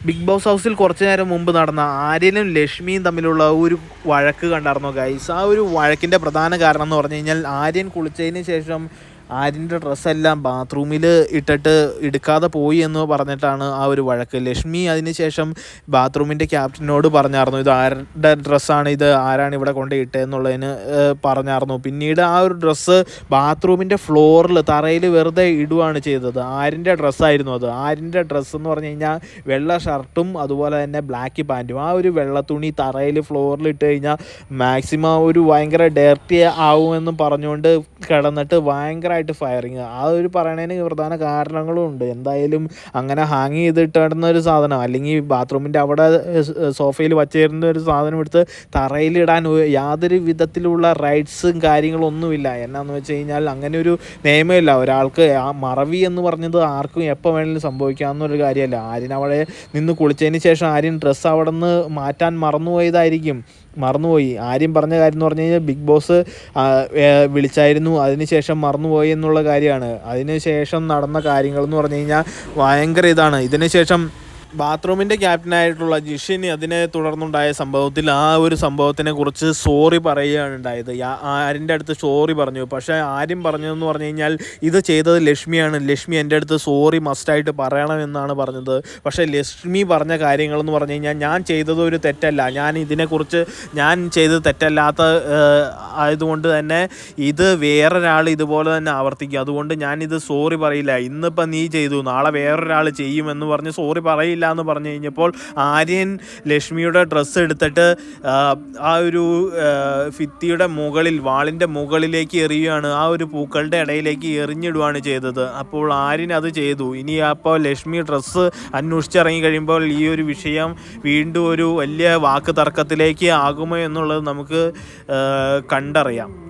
Big boss ഹൗസിൽ കുറച്ചു നേരം മുമ്പ് നടന്ന ആര്യനും ലക്ഷ്മിയും തമ്മിലുള്ള ഒരു വഴക്ക് കണ്ടായിരുന്നു ഗൈസ് ആ ഒരു വഴക്കിന്റെ പ്രധാന കാരണം എന്ന് പറഞ്ഞു കഴിഞ്ഞാൽ ആര്യൻ കുളിച്ചതിന് ശേഷം ആര്യന്റെ ഡ്രസ്സെല്ലാം ബാത്റൂമിൽ ഇട്ടിട്ട് എടുക്കാതെ പോയി എന്ന് പറഞ്ഞിട്ടാണ് ആ ഒരു വഴക്ക്. ലക്ഷ്മി അതിനുശേഷം ബാത്റൂമിന്റെ ക്യാപ്റ്റനോട് പറഞ്ഞായിരുന്നു ഇത് ആരുടെ ഡ്രസ്സാണ് ഇത് ആരാണ് ഇവിടെ കൊണ്ട് ഇട്ടതെന്നുള്ളതിന് പറഞ്ഞായിരുന്നു. പിന്നീട് ആ ഒരു ഡ്രസ്സ് ബാത്റൂമിന്റെ ഫ്ലോറിൽ തറയിൽ വെറുതെ ഇടുവാണ് ചെയ്തത്. ആരിന്റെ ഡ്രസ്സായിരുന്നു അത്. ആരിന്റെ ഡ്രസ്സ് എന്ന് പറഞ്ഞു കഴിഞ്ഞാൽ വെള്ള ഷർട്ടും അതുപോലെ തന്നെ ബ്ലാക്ക് പാന്റും. ആ ഒരു വെള്ള തുണി തറയിൽ ഫ്ലോറിൽ ഇട്ട് കഴിഞ്ഞാൽ മാക്സിമം ഒരു ഭയങ്കര ഡേർട്ടി ആവുമെന്നും പറഞ്ഞുകൊണ്ട് കിടന്നിട്ട് ഭയങ്കരമായിട്ട് ഫയറിങ് ആ ഒരു പറയണതിന് പ്രധാന കാരണങ്ങളും ഉണ്ട്. എന്തായാലും അങ്ങനെ ഹാങ് ചെയ്തിട്ടിടുന്ന ഒരു സാധനം അല്ലെങ്കിൽ ബാത്റൂമിന്റെ അവിടെ സോഫയിൽ വച്ചിരുന്ന ഒരു സാധനം എടുത്ത് തറയിലിടാൻ യാതൊരു വിധത്തിലുള്ള റൈറ്റ്സും കാര്യങ്ങളും ഒന്നുമില്ല എന്നാന്ന് വെച്ച് കഴിഞ്ഞാൽ അങ്ങനെ ഒരു നിയമമില്ല. ഒരാൾക്ക് ആ മറവി എന്ന് പറഞ്ഞത് ആർക്കും എപ്പോൾ വേണമെങ്കിലും സംഭവിക്കാവുന്നൊരു കാര്യമല്ല. ആര്യൻ അവിടെ നിന്ന് കുളിച്ചതിന് ശേഷം ആര്യൻ ഡ്രസ്സ് അവിടെ നിന്ന് മാറ്റാൻ മറന്നുപോയതായിരിക്കും. മറന്നുപോയി. ആര്യം പറഞ്ഞ കാര്യം എന്ന് പറഞ്ഞു കഴിഞ്ഞാൽ ബിഗ് ബോസ് വിളിച്ചായിരുന്നു. അതിനുശേഷം മറന്നുപോയി. എന്നുള്ള കാര്യമാണ്. അതിനുശേഷം നടന്ന കാര്യങ്ങൾ എന്ന് പറഞ്ഞു കഴിഞ്ഞാൽ ഭയങ്കര ഇതാണ്. ഇതിനുശേഷം ബാത്റൂമിന്റെ ക്യാപ്റ്റനായിട്ടുള്ള ജിഷിന് അതിനെ തുടർന്നുണ്ടായ സംഭവത്തിൽ ആ ഒരു സംഭവത്തിനെ കുറിച്ച് സോറി പറയുകയാണ് ഉണ്ടായത്. ആരിന്റെ അടുത്ത് സോറി പറഞ്ഞു. പക്ഷേ ആരും പറഞ്ഞതെന്ന് പറഞ്ഞു കഴിഞ്ഞാൽ ഇത് ചെയ്തത് ലക്ഷ്മിയാണ്. ലക്ഷ്മി എന്റെ അടുത്ത് സോറി മസ്റ്റായിട്ട് പറയണമെന്നാണ് പറഞ്ഞത്. പക്ഷേ ലക്ഷ്മി പറഞ്ഞ കാര്യങ്ങളെന്ന് പറഞ്ഞു കഴിഞ്ഞാൽ ഞാൻ ചെയ്തത് ഒരു തെറ്റല്ല. ഞാൻ ഇതിനെക്കുറിച്ച് ഞാൻ ചെയ്തത് തെറ്റല്ലാത്ത ആയതുകൊണ്ട് തന്നെ ഇത് വേറൊരാൾ ഇതുപോലെ തന്നെ ആവർത്തിക്കും. അതുകൊണ്ട് ഞാനിത് സോറി പറയില്ല. ഇന്നിപ്പം നീ ചെയ്തു. നാളെ വേറൊരാൾ ചെയ്യുമെന്ന് പറഞ്ഞ് സോറി പറയില്ല എന്ന് പറഞ്ഞു കഴിഞ്ഞപ്പോൾ ആര്യൻ ലക്ഷ്മിയുടെ ഡ്രസ്സ് എടുത്തിട്ട് ആ, ഒരു ഫിത്തിയുടെ മുകളിൽ വാളിന്റെ മുകളിലേക്ക് എറിയുകയാണ്. ആ ഒരു പൂക്കളുടെ ഇടയിലേക്ക് എറിഞ്ഞിടുകയാണ് ചെയ്തത്. അപ്പോൾ ആര്യൻ അത് ചെയ്തു. ഇനി അപ്പോൾ ലക്ഷ്മി ഡ്രസ്സ് അന്വേഷിച്ചിറങ്ങി കഴിയുമ്പോൾ ഈ ഒരു വിഷയം വീണ്ടും ഒരു വലിയ വാക്ക് തർക്കത്തിലേക്ക് ആകുമോ എന്നുള്ളത് നമുക്ക് കണ്ടറിയാം.